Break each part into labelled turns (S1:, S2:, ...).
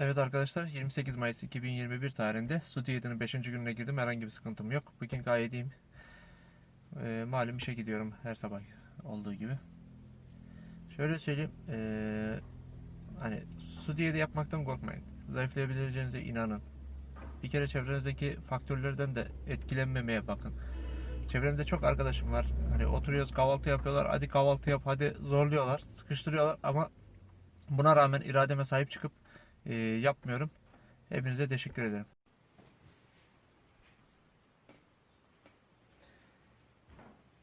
S1: Evet arkadaşlar 28 Mayıs 2021 tarihinde su diyetinin 5. gününe girdim. Herhangi bir sıkıntım yok. Bugün gayet iyiyim. Ee, malum işe gidiyorum her sabah olduğu gibi. Şöyle söyleyeyim. ee, hani su diyeti yapmaktan korkmayın. Zayıflayabileceğinize inanın. Bir kere çevrenizdeki faktörlerden de etkilenmemeye bakın. Çevremde çok arkadaşım var. Hani oturuyoruz kahvaltı yapıyorlar. Hadi kahvaltı yap hadi zorluyorlar. Sıkıştırıyorlar ama buna rağmen irademe sahip çıkıp e, yapmıyorum. Hepinize teşekkür ederim.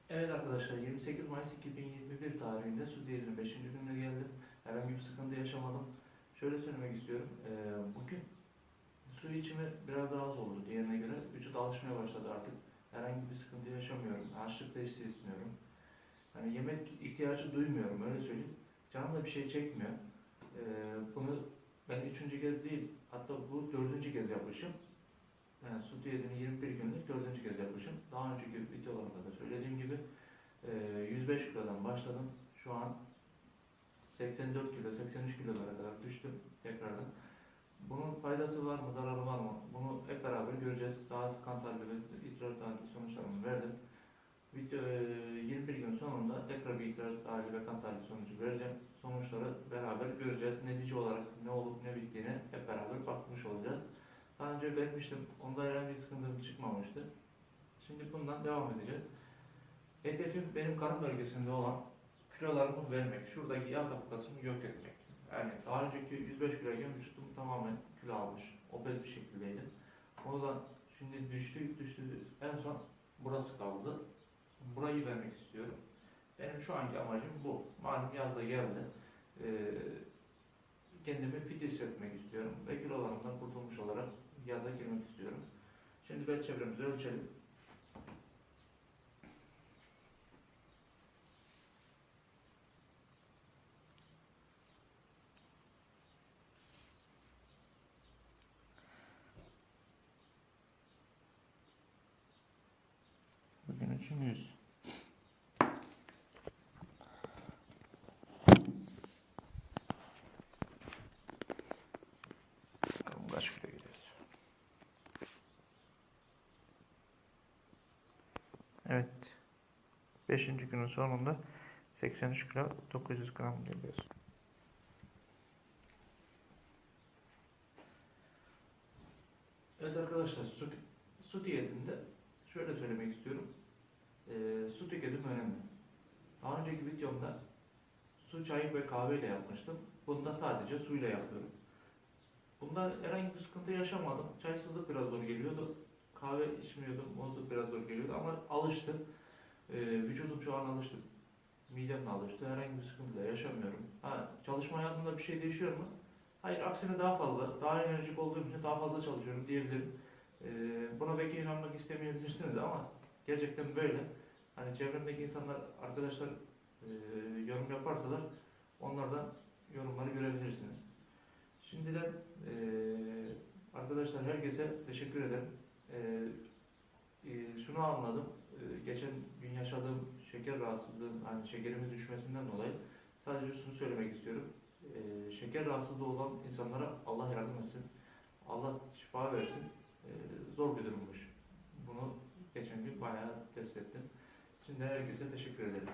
S1: Evet arkadaşlar 28 Mayıs 2021 tarihinde su diyetinin 5. gününe geldim. Herhangi bir sıkıntı yaşamadım. Şöyle söylemek istiyorum. Ee, bugün su içimi biraz daha az oldu diğerine göre. Vücut alışmaya başladı artık. Herhangi bir sıkıntı yaşamıyorum. Açlık da hissetmiyorum. Hani yemek ihtiyacı duymuyorum öyle söyleyeyim. Canım da bir şey çekmiyor. Üçüncü kez değil, hatta bu dördüncü kez yapmışım. Yani su diyetini 21 günlük dördüncü kez yapmışım. Daha önceki videolarımda da söylediğim gibi e, 105 kilodan başladım. Şu an 84 kilo, 83 kilolara kadar düştüm tekrardan. Bunun faydası var mı, zararı var mı? Bunu hep beraber göreceğiz. Daha kan tahlili ve idrar tahlili sonuçlarımı verdim. Video, e, 21 gün sonunda tekrar bir idrar tahlili ve kan tahlili sonucu vereceğim. Sonuçları beraber göreceğiz. Netice olarak ne olup ne bittiğine hep beraber bakmış olacağız. Daha önce vermiştim. Onda herhangi bir sıkıntı çıkmamıştı. Şimdi bundan devam edeceğiz. Hedefim benim karın bölgesinde olan kilolarımı vermek. Şuradaki yağ tabakasını yok etmek. Yani daha önceki 105 kiloyken vücudum tamamen kilo almış. Obez bir şekildeydi. Oradan şimdi düştü düştü. En son burası kaldı. Burayı vermek istiyorum. Benim şu anki amacım bu. Malum yaz da geldi. Ee, kendimi fit hissetmek istiyorum. Ve kilolarımdan kurtulmuş olarak yaza girmek istiyorum. Şimdi bel çevremizi ölçelim. Bugün için 100. Evet. 5. günün sonunda 83 kilo 900 gram geliyoruz. Evet arkadaşlar su, su diyetinde şöyle söylemek istiyorum. Ee, su tüketim önemli. Daha önceki videomda su, çay ve kahve ile yapmıştım. Bunda sadece suyla yapıyorum. Bunda herhangi bir sıkıntı yaşamadım. Çaysızlık biraz zor geliyordu. İçmiyordum, o da biraz zor geliyordu ama alıştı. Ee, vücudum şu an alıştı. Midem de alıştı. Herhangi bir sıkıntı da yaşamıyorum. Ha, çalışma hayatımda bir şey değişiyor mu? Hayır, aksine daha fazla, daha enerjik olduğum için daha fazla çalışıyorum diyebilirim. Ee, buna belki inanmak istemeyebilirsiniz ama gerçekten böyle. Hani çevremdeki insanlar, arkadaşlar e, yorum yaparsalar onlardan yorumları görebilirsiniz. Şimdiden e, arkadaşlar herkese teşekkür ederim. E, e, şunu anladım. E, geçen gün yaşadığım şeker rahatsızlığım, hani şekerimin düşmesinden dolayı sadece şunu söylemek istiyorum. E, şeker rahatsızlığı olan insanlara Allah yardım etsin. Allah şifa versin. E, zor bir durummuş. Bunu geçen gün bayağı test ettim. Şimdi herkese teşekkür ederim.